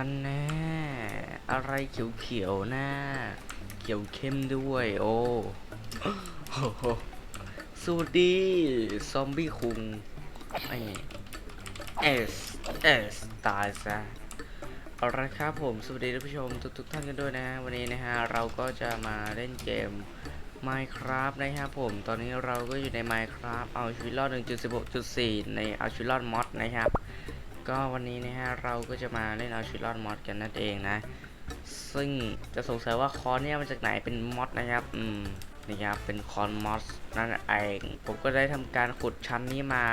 ฮันแน่อะไรเขียวๆหนะเขียวเข้มด้วย โอ้โหสวัสดีซอมบี้คุงไอเอสเอสตายซะเอาละครับผมสวัสดีท่านผู้ชมทุกๆท่านกันด้วยนะฮะวันนี้นะฮะเราก็จะมาเล่นเกม Minecraft นะครับผมตอนนี้เราก็อยู่ใน Minecraft เอาชีวิตรอด 1.16.4 ในเอาชีวิตรอดมอดนะครับ ก็วันนี้นะฮะเราก็จะมาเล่นเอาชีวิตรอดมอดกันนั่นเองนะ ซึ่งจะสงสัยว่าคอนเนี่ยมาจากไหนเป็นมอดนะครับ อืมนะครับเป็นคอนมอสนั่นเองผมก็ได้ทำการขุดชั้นนี้มา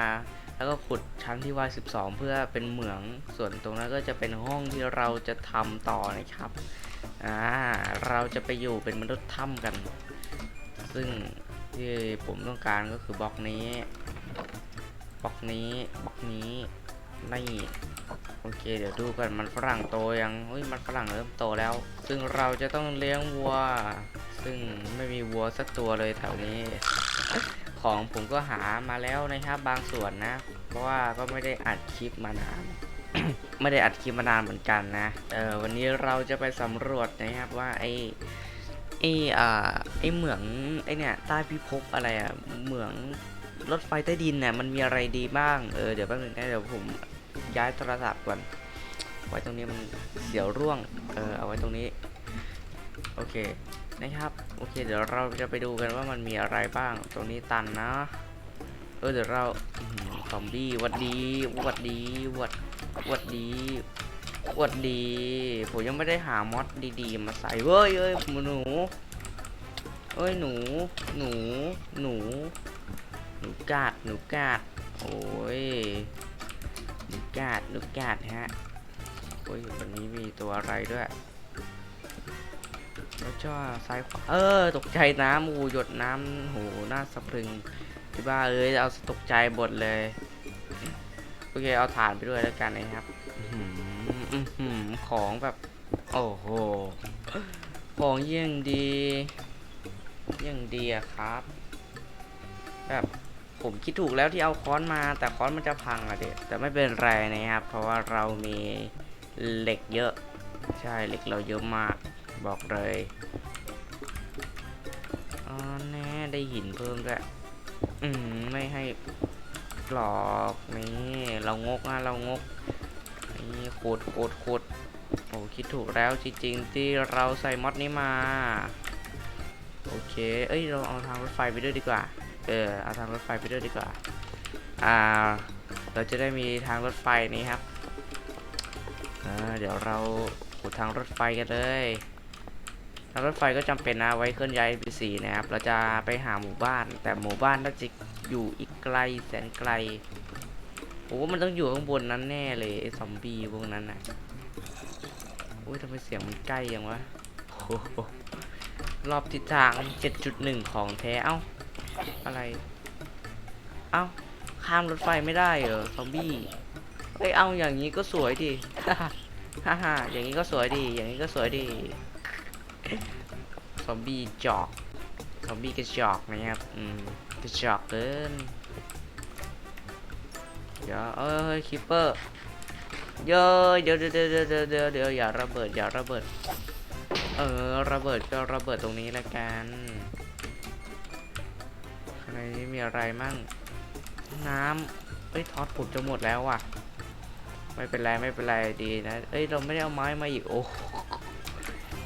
แล้วก็ขุดชั้นที่ว่า12 เพื่อเป็นเหมืองส่วนตรงนั้นก็จะเป็นห้องที่เราจะทำต่อนะครับอ่าเราจะไปอยู่เป็นมนุษย์ถ้ำกัน ซึ่งที่ผมต้องการก็คือบล็อกนี้บล็อกนี้บล็อกนี้ นี่โอเค เดี๋ยวดูกันมันฝรั่งโตยังเฮ้ยมันฝรั่งเริ่มโตแล้ว ซึ่งเราจะต้องเลี้ยงวัว ซึ่งไม่มีวัวสักตัวเลยแถวนี้ ของผมก็หามาแล้วนะครับบางส่วนนะ เพราะว่าก็ไม่ได้อัดคลิปมานานไม่ได้อัดคลิปมานานเหมือนกันนะ เออวันนี้เราจะไปสำรวจนะครับว่าไอไออ่าไอเหมืองไอเนี่ยใต้พิภพอะไรอะเหมืองรถไฟใต้ดินเนี่ยมันมีอะไรดีบ้าง เออเดี๋ยวแป๊บนึงนะเดี๋ยวผม ย้ายโทรศัพท์ก่อน ไว้ตรงนี้มันเดี๋ยวร่วง เออเอาไว้ตรงนี้ โอเค นะครับ โอเค เดี๋ยวเราจะไปดูกันว่ามันมีอะไรบ้าง ตรงนี้ตันนะ เออ เดี๋ยวเราอื้อหือซอมบี้วัดดีวัดดีวัดวัดดีวัดดี ผมยังไม่ได้หามอดดีๆ มาใส่เว้ยเอ้ยหนูเอ้ยหนู หนู หนู หนูกาด หนูกาด โอ้ย หนูกาดหนูกาดฮะโอ้ยวันนี้มีตัวอะไรด้วยแล้วก็ซ้ายขวาเออ ตกใจน้ำอูหยดน้ำโหน่าสะพรึงที่บ้าเอ้ยเอาตกใจบดเลย โอเค เอาฐานไปด้วยแล้วกันนะครับของแบบ โอ้โห ของเยี่ยงดี เยี่ยงดีอะครับ แบบ ผมคิดถูกแล้วที่เอาค้อนมา แต่ค้อนมันจะพังอะเด็กแต่ไม่เป็นไรนะครับ เพราะว่าเรามีเหล็กเยอะ ใช่เหล็กเราเยอะมากบอกเลยอ๋อแน่ได้หินเพิ่มด้วยอืมไม่ให้หลอกนี่เรางกนะเรางกนี่โคตรโคตรโคตรโอ้คิดถูกแล้วจริงๆที่เราใส่มอดนี้มา โอเค เอ้ยเราเอาทางรถไฟไปด้วยดีกว่า เออเอาทางรถไฟไปด้วยดีกว่า อ่า เราจะได้มีทางรถไฟนี้ครับเออเดี๋ยวเราขุดทางรถไฟกันเลย ทางรถไฟก็จำเป็นนะไว้เคลื่อนย้าย NPC นะครับ เราจะไปหาหมู่บ้าน แต่หมู่บ้านน่าจะอยู่อีกไกลแสนไกลโอ้มันต้องอยู่ข้างบนนั้นแน่เลยไอ้ซอมบี้พวกนั้นน่ะอุ้ยทำไมเสียงมันใกล้ยังวะรอบทิศทาง 7.1 ของแท้ เอ้า อะไร เอ้า ข้ามรถไฟไม่ได้เหรอ ซอมบี้เอ้ย เอาอย่างนี้ก็สวยดิ ฮ่าฮ่าอย่างนี้ก็สวยดี อย่างนี้ก็สวยดี ซอมบี้จอก ซอมบี้กระจอกนะครับ อืม กระจอกเกิน เดี๋ยวเอ้ยคิปเปอร์เยอะเดี๋ยวเดี๋ยวเดี๋ยวเดี๋ยวเดี๋ยวเดี๋ยวอย่าระเบิดอย่าระเบิด เออ ระเบิดก็ระเบิดตรงนี้ละกัน ในนี้มีอะไรมั่ง น้ำเอ้ยทอดผมจะหมดแล้วว่ะ ไม่เป็นไรไม่เป็นไรดีนะ เอ้ยเราไม่ได้เอาไม้มาอีกโอ้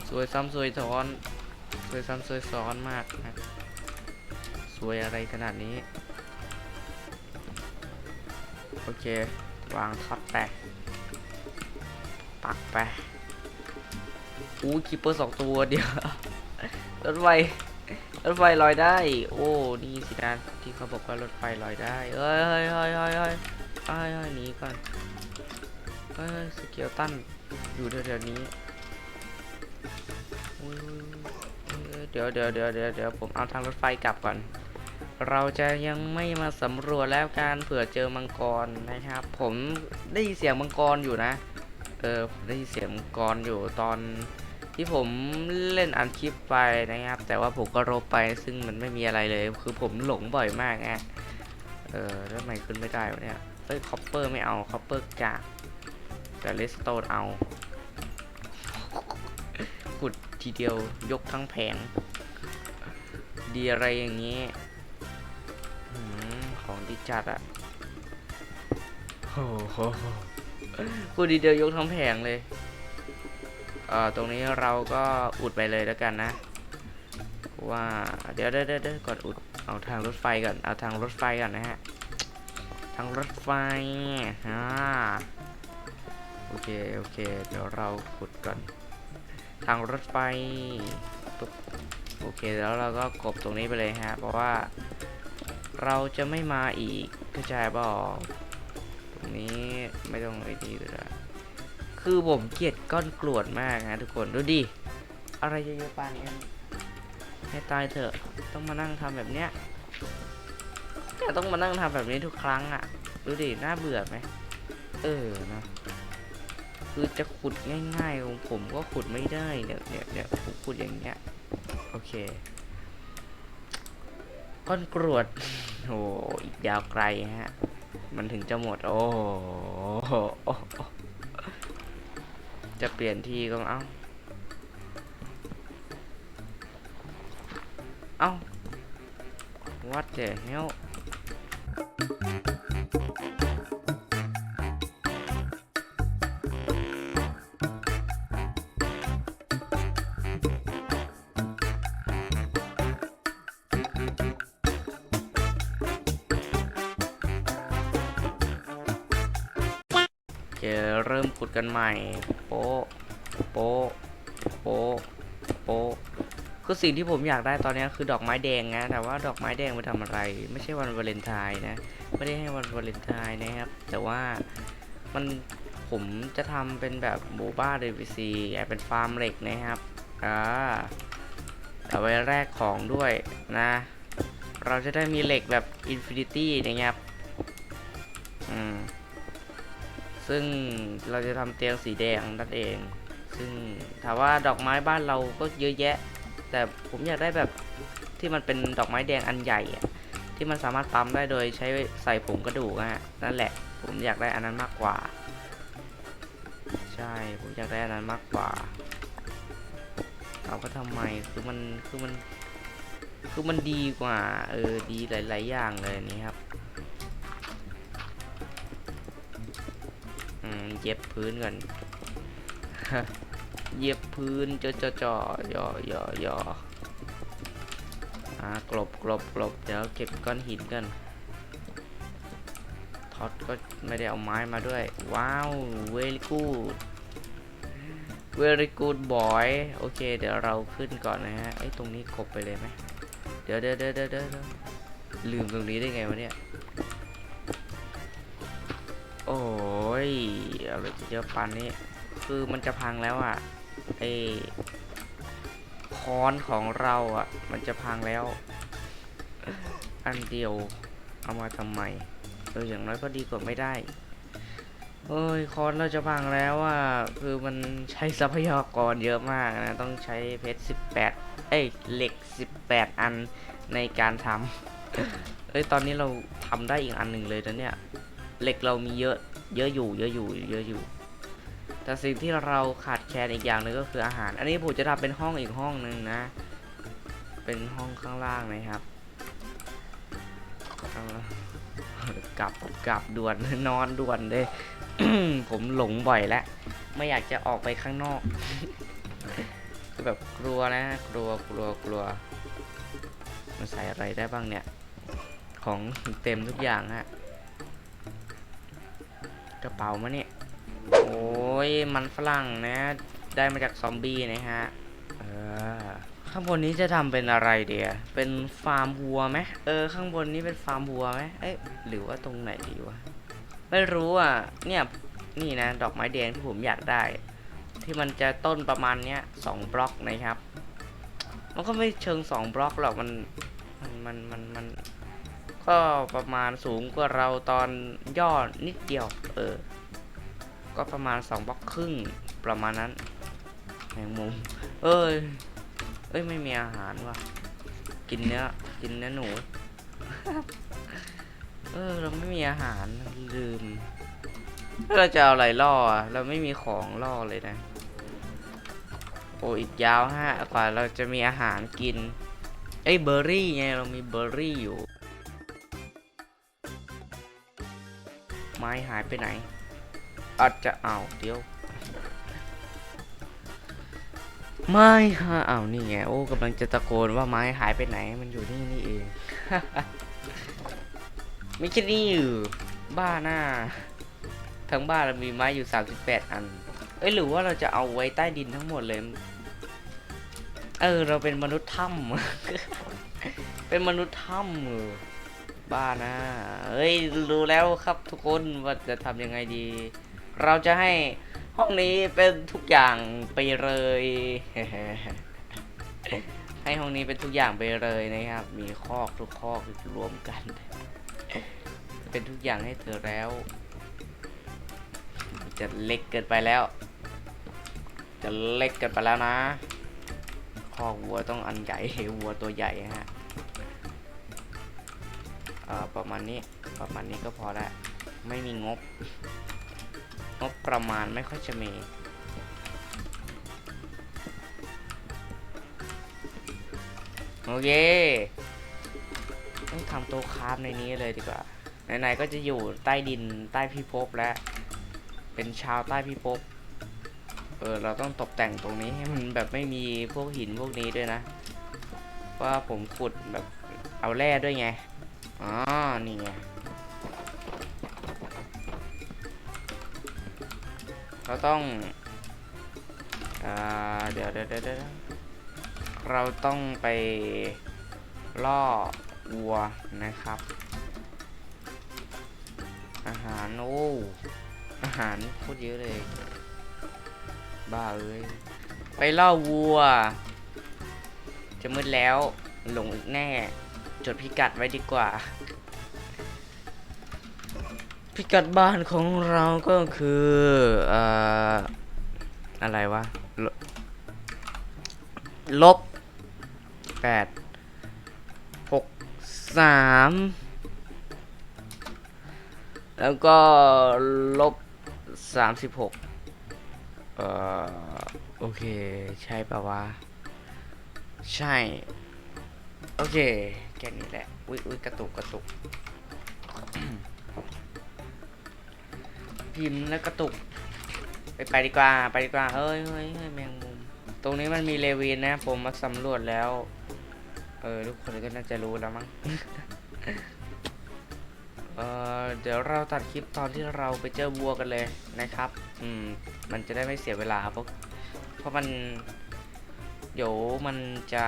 สวยซ้ำสวยซ้อนสวยซ้ำสวยซ้อนมากนะสวยอะไรขนาดนี้ โอเค วางท็อตไปปักไปอู้คิปเปอร์สองตัวเดียวรถไฟ รถไฟลอยได้ โอ้ นี่สินะที่เขาบอกว่ารถไฟลอยได้เอ้ยเฮ้ยเฮ้ยเฮ้ยเฮ้ยเฮ้ยเฮ้ยหนีก่อนเฮ้ยสเกลตันอยู่แถวๆนี้อุ๊ยอุ๊ยอุ๊ยเดี๋ยวเดี๋ยวเดี๋ยวเดี๋ยวเดี๋ยวผมเอาทางรถไฟกลับก่อน เราจะยังไม่มาสำรวจแล้วการเผื่อเจอมังกรนะครับ ผมได้ยินเสียงมังกรอยู่นะ เออได้ยินเสียงมังกรอยู่ตอน ที่ผมเล่นอันคลิปไปนะครับ แต่ว่าผมก็รบไปซึ่งมันไม่มีอะไรเลย คือผมหลงบ่อยมากไงเออแล้วทำไมขึ้นไม่ได้วะเนี่ยเอ้ยคอปเปอร์ไม่เอาคอปเปอร์กากแต่เลสโตนเอาขุดทีเดียวยกทั้งแผง ดีอะไรอย่างนี้อืมของดีจัดอะโอ้โหขุดทีเดียวยกทั้งแผงเลย เอ่อตรงนี้เราก็อุดไปเลยแล้วกันนะ ว่าเดี๋ยวเดี๋ยวเดี๋ยวก่อนอุดเอาทางรถไฟก่อนเอาทางรถไฟก่อนนะฮะทางรถไฟอ่าโอเคโอเค เดี๋ยวเราขุดก่อน ทางรถไฟปุ๊บโอเคแล้วเราก็กบตรงนี้ไปเลยฮะ เพราะว่าเราจะไม่มาอีกเข้าใจเปล่าตรงนี้ไม่ต้องไอ้นี่เลย คือผมเกลียดก้อนกรวดมากนะทุกคน ดูดิ อะไรเยอะๆปานนี้ให้ตายเถอะ ต้องมานั่งทำแบบเนี้ยเนี่ยต้องมานั่งทำแบบนี้ทุกครั้งอะ่ะ ดูดิ น่าเบื่อไหม เออนะ คือจะขุดง่ายๆของผมก็ขุดไม่ได้เนี่ยเนี่ยเนี่ยผมขุดอย่างเงี้ย โอเค ก้อนกรวด โอ้อีกยาวไกลฮะ มันถึงจะหมด โอ้โห จะเปลี่ยนที่ก็เอ้า เอ้า what the hell จะเริ่มขุดกันใหม่ะโป๊ะโป๊ะโป๊ะคือสิ่งที่ผมอยากได้ตอนนี้คือดอกไม้แดงนะแต่ว่าดอกไม้แดงไปทำอะไร ไม่ใช่วันวาเลนไทน์นะไม่ได้ให้วันวาเลนไทน์นะครับ แต่ว่ามันผมจะทำเป็นแบบหมู่บ้านเดวิซีเป็นฟาร์มเหล็กนะครับอ่าเอาไว้แรกของด้วยนะ เราจะได้มีเหล็กแบบอินฟินิตี้นะครับ ซึ่งเราจะทำเตียงสีแดงนั่นเอง ซึ่งถามว่าดอกไม้บ้านเราก็เยอะแยะ แต่ผมอยากได้แบบที่มันเป็นดอกไม้แดงอันใหญ่ที่มันสามารถปั๊มได้โดยใช้ใส่ผงกระดูกอะฮะนั่นแหละ ผมอยากได้อันนั้นมากกว่า ใช่ผมอยากได้อันนั้นมากกว่าเอาก็ทำไมคือมันคือมันคือมันดีกว่าเออดีหลาย ๆ อย่างเลยนี่ครับ เย็บพื้นก่อนเย็บพื้นจ่อจ่อจ่อย่อย่อย่ออ่ากลบกลบกลบเดี๋ยวเก็บก้อนหินกันท็อตก็ไม่ได้เอาไม้มาด้วย ว้าว very good very good boy โอเค เดี๋ยวเราขึ้นก่อนนะฮะไอ้ตรงนี้กบไปเลยไหมเดี๋ยวเดี๋ยวเดี๋ยวเดี๋ยวลืมตรงนี้ได้ไงวะเนี่ย โอ้ยอะไรจะเยอะปันนี้ คือมันจะพังแล้วอะไอค้อนของเราอะ มันจะพังแล้ว อันเดียวเอามาทำไมเอออย่างน้อยก็ดีกว่าไม่ได้เอ้ยคอนเราจะพังแล้วอะคือมันใช้ทรัพยากรเยอะมากนะ ต้องใช้เพชรสิบแปดเอ้ยเหล็กสิบแปดอันในการทำเอ้ยตอนนี้เราทำได้อีกอันหนึ่งเลยนะเนี่ย เหล็กเรามีเยอะเยอะอยู่เยอะอยู่เยอะอยู่ แต่สิ่งที่เราขาดแคลนอีกอย่างหนึ่งก็คืออาหาร อันนี้ผมจะทำเป็นห้องอีกห้องหนึ่งนะ เป็นห้องข้างล่างนะครับกลับกลับด่วนนอนด่วนเลยผมหลงบ่อยแล้วไม่อยากจะออกไปข้างนอกคือแบบกลัวนะ กลัวกลัวกลัวมันใส่อะไรได้บ้างเนี่ย ของเต็มทุกอย่างฮะ ระเป๋ามาเนี่ย โอ้ยมันฝรั่งนะ ได้มาจากซอมบี้นะฮะ เออ ข้างบนนี้จะทำเป็นอะไรเดียเป็นฟาร์มวัวไหมเออ ข้างบนนี้เป็นฟาร์มวัวไหมเอ๊ะหรือว่าตรงไหนดีวะ ไม่รู้อะ เนี่ย นี่นะ ดอกไม้แดงที่ผมอยากได้ ที่มันจะต้นประมาณเนี้ยสองบล็อกนะครับ มันก็ไม่เชิงสองบล็อกหรอก มัน มัน มัน มันมัน ก็ประมาณสูงกว่าเราตอนย่อนิดเดียว เออ ก็ประมาณสองบล็อกครึ่งประมาณนั้นแมงมุม เอ้ย เอ้ยไม่มีอาหารว่ะ กินเนื้อ กินเนื้อหนู เออเราไม่มีอาหารลืมเราจะเอาอะไรล่อเราไม่มีของล่อเลยนะ โอ้อีกยาวฮะกว่าเราจะมีอาหารกินเอ้เบอร์รี่ไงเรามีเบอร์รี่อยู่ ม้หายไปไหน อาจจะเอาวเดี๋ยว ไม้หาอ้าวนี่ไงโอ้กำลังจะตะโกนว่าไม้หายไปไหน มันอยู่นี่นี่เองไม่ใช่นี่อยู่บ้าหน้า ทั้งบ้านเรามีไม้อยู่ 38 อัน เอ้ยหรือว่าเราจะเอาไว้ใต้ดินทั้งหมดเลย เออ เราเป็นมนุษย์ถ้ำเป็นมนุษย์ถ้ำเออ บ้านะเอ้ยรู้แล้วครับทุกคนว่าจะทำยังไงดี เราจะให้ห้องนี้เป็นทุกอย่างไปเลย ให้ห้องนี้เป็นทุกอย่างไปเลยนะครับ มีคอกทุกคอกรวมกัน เป็นทุกอย่างให้เธอแล้ว จะเล็กเกินไปแล้ว จะเล็กเกินไปแล้วนะคอกวัวต้องอันใหญ่วัวตัวใหญ่ฮะ ประมาณนี้ประมาณนี้ก็พอแล้วไม่มีงบ งบประมาณไม่ค่อยจะมีโอเคต้องทำโต๊ะคราฟในนี้เลยดีกว่าไหนๆก็จะอยู่ใต้ดินใต้พิภพแล้ว เป็นชาวใต้พิภพเออเราต้องตกแต่งตรงนี้ให้มันแบบไม่มีพวกหินพวกนี้ด้วยนะ ว่าผมขุดแบบเอาแร่ด้วยไง อ๋อ นี่ไงเราต้องอ่าเดี๋ยวเดี๋ยวเดี๋ยวเราต้องไปล่อวัวนะครับ อาหารโอ้อาหารโคตรเยอะเลย บ้าเอ้ย ไปล่อวัว จะมืดแล้วหลงอีกแน่ จดพิกัดไว้ดีกว่า พิกัดบ้านของเราก็คือเอ่ออะไรวะลลบแปดหกสามแล้วก็ลบสามสิบหกเอ่อโอเค ใช่ปะวะ ใช่ โอเค แค่นี้แหละ อุ้ยอุ้ยกระตุกกระตุก พิมพ์แล้วกระตุก ไปไปดีกว่า ไปดีกว่าเฮ้ยเฮ้ยเฮ้ยแมงมุม ตรงนี้มันมีเลวินนะ ผมมาสำรวจแล้ว เออทุกคนก็น่าจะรู้แล้วมั้ง เออเดี๋ยวเราตัดคลิปตอนที่เราไปเจอวัวกันเลยนะครับ อืม มันจะได้ไม่เสียเวลาเพราะเพราะมัน เดี๋ยวมันจะ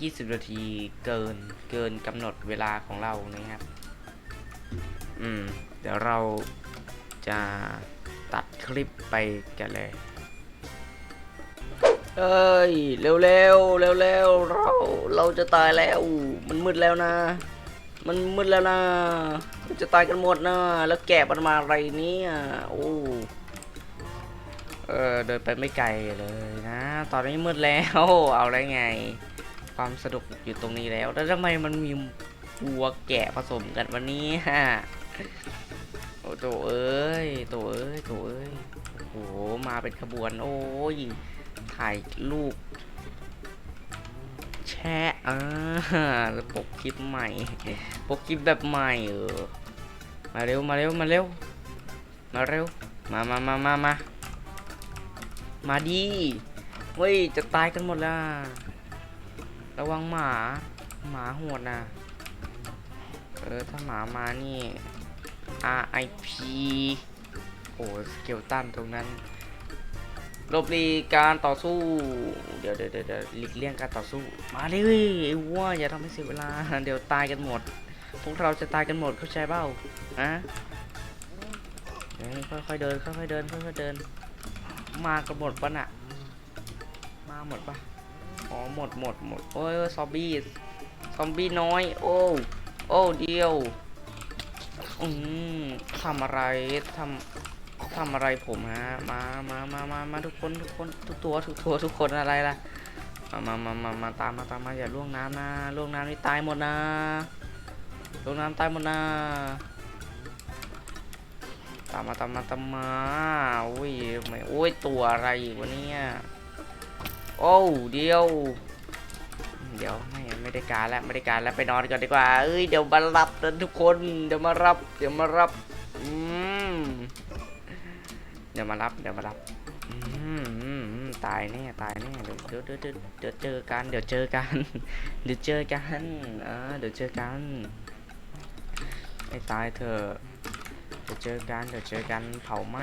20 นาทีเกินเกินกำหนดเวลาของเรานะครับ อืม เดี๋ยวเราจะตัดคลิปไปกันเลย เอ้ย เร็วเร็วเร็วเร็วเรา เราจะตายแล้ว มันมืดแล้วนะ มันมืดแล้วนะจะตายกันหมดนะแล้วแกะมันมาอะไรเนี่ยโอ้เออเดินไปไม่ไกลเลยนะ ตอนนี้มืดแล้ว เอาได้ไง ความสนุกอยู่ตรงนี้แล้ว แล้วทำไมมันมีวัวแกะผสมกันวันนี้ฮะโอ้โตเอ้ยโตเอ้ยโตเอ้ยโอ้โหมาเป็นขบวนโอ้ยถ่ายรูปแชะอ่าแล้วปกคลิปใหม่ปกคลิปแบบใหม่เออมาเร็วมาเร็วมาเร็วมาเร็วมามามามามามาดีเฮ้ยจะตายกันหมดละ ระวังหมา หมาโหดนะเออถ้าหมามานี่ RIP โอ้สเกลตันตรงนั้นลบลีการต่อสู้ เดี๋ยวเดี๋ยวเดี๋ยวหลีกเลี่ยงการต่อสู้ มาเลยไอ้วัวอย่าทำให้เสียเวลา เดี๋ยวตายกันหมด พวกเราจะตายกันหมดเข้าใจเปล่าอะเดี๋ยวค่อยๆเดินค่อยๆเดินค่อยๆเดิน มากันหมดปะน่ะ มาหมดปะ อ๋อหมดหมดหมดโอ้ยซอมบี้ซอมบี้น้อย โอ้โอ้เดียวอืมทำอะไรทำทำอะไรผมฮะมามามามามาทุกคนทุกคนทุกตัวทุกตัวทุกคนอะไรล่ะมามามามามาตามมาตามมาอย่าล่วงน้ำนะล่วงน้ำนี่ตายหมดนะล่วงน้ำตายหมดนะตามมาตามมาตามมาโอ้ยไม่โอ้ยตัวอะไรอีกวะเนี่ย โอ้เดียว เดี๋ยวไม่ไม่ได้การแล้วไม่ได้การแล้วไปนอนก่อนดีกว่าเอ้ยเดี๋ยวมารับนะทุกคนเดี๋ยวมารับ เดี๋ยวมารับอืมเดี๋ยวมารับเดี๋ยวมารับตายแน่ตายแน่เดี๋ยวเดี๋ยวเดี๋ยวเดี๋ยวเดี๋ยวเจอกันเดี๋ยวเจอกันเดี๋ยวเจอกันเออเดี๋ยวเจอกันให้ตายเถอะ เดี๋ยวเจอกัน เดี๋ยวเจอกันเผาไหม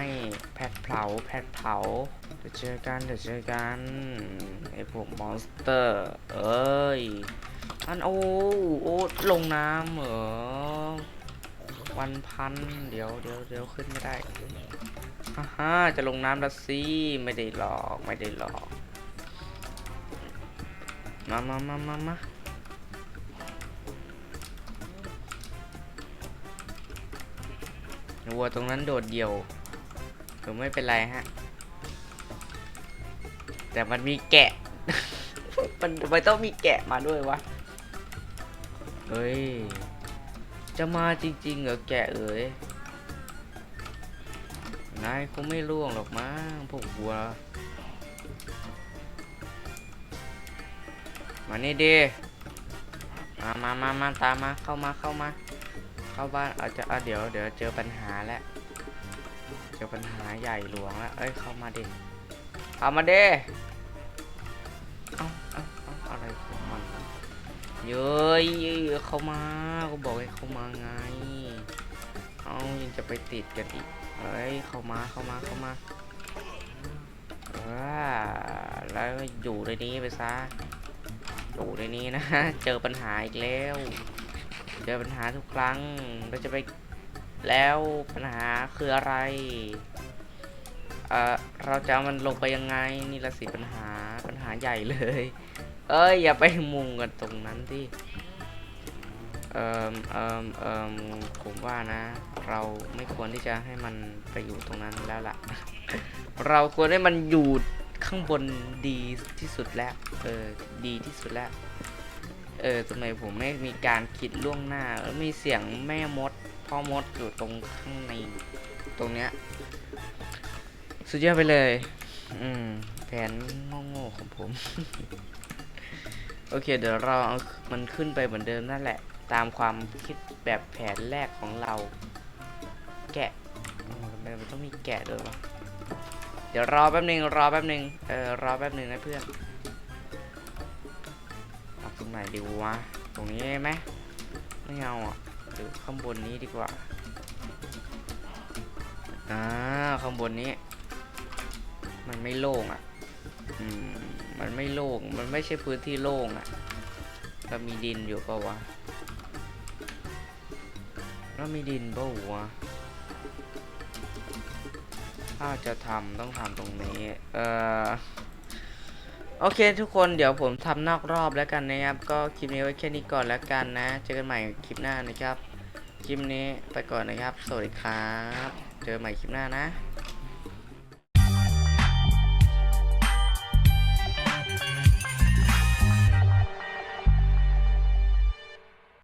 แผดเผาแผดเผา เดี๋ยวเจอกัน เดี๋ยวเจอกันไอพวกมอนสเตอร์ เอ้ย อันโอ้โอ้ลงน้ำเหรอวันพัน เดี๋ยวเดี๋ยวเดี๋ยวขึ้นไม่ได้ฮ่าฮ่าจะลงน้ำละสิไม่ได้หลอก ไม่ได้หลอก มามามามามา วัวตรงนั้นโดดเดี่ยวก็ไม่เป็นไรฮะ แต่มันมีแกะ มันทำไมต้องมีแกะมาด้วยวะ เฮ้ย จะมาจริงๆเหรอแกะเอ๋ย นายคงไม่ล่วงหรอกมั้งพวกวัว มานี่ดิมามามามาตามมา เข้ามาเข้ามา เข้าบ้านอาจจะเดี๋ยวเดี๋ยวเจอปัญหาแล้วเจอปัญหาใหญ่หลวงแล้วเอ้ยเข้ามาเดิเข้ามาเดิเอาเอาเอาอะไรของมันเย้ยเข้ามาก็บอกให้เข้ามาไงเอายังจะไปติดกันอีกเฮ้ยเข้ามาเข้ามาเข้ามาว้าแล้วอยู่ในนี้ไปซะอยู่ในนี้นะ เจอปัญหาอีกแล้ว เจอปัญหาทุกครั้งเราจะไปแล้วปัญหาคืออะไรเอ่อเราจะเอามันลงไปยังไงนี่ละสิปัญหาปัญหาใหญ่เลย เอ้ยอย่าไปมุงกันตรงนั้นที่เอ่อเอ่อเอ่อผมว่านะ เราไม่ควรที่จะให้มันไปอยู่ตรงนั้นแล้วล่ะ เราควรให้มันอยู่ข้างบนดีที่สุดแล้ว เออ ดีที่สุดแล้ว เออทำไมผมไม่มีการคิดล่วงหน้าเออมีเสียงแม่มดพ่อมดอยู่ตรงข้างในตรงเนี้ยสุดยอดไปเลย อืมแผนโง่ๆของผม โอเค เดี๋ยวเราเอามันขึ้นไปเหมือนเดิมนั่นแหละ ตามความคิดแบบแผนแรกของเรา แกะทำไมมันต้องมีแกะด้วยวะเดี๋ยวรอแป๊บหนึงรอแป๊บหนึงเออรอแป๊บหนึงนะเพื่อน ไหนดีวะ ตรงนี้ได้ไหมไม่เอาอะหรือข้างบนนี้ดีกว่า อ่า ข้างบนนี้ มันไม่โล่งอะ อืม มันไม่โล่ง มันไม่ใช่พื้นที่โล่งอะ ก็มีดินอยู่เปล่าวะแล้วมีดินเปล่าวะถ้าจะทำต้องทำตรงนี้ เอ่อ โอเคทุกคนเดี๋ยวผมทำนอกรอบแล้วกันนะครับ ก็คลิปนี้ไว้แค่นี้ก่อนแล้วกันนะ เจอกันใหม่คลิปหน้านะครับ คลิปนี้ไปก่อนนะครับ สวัสดีครับ เจอกันใหม่คลิปหน้านะ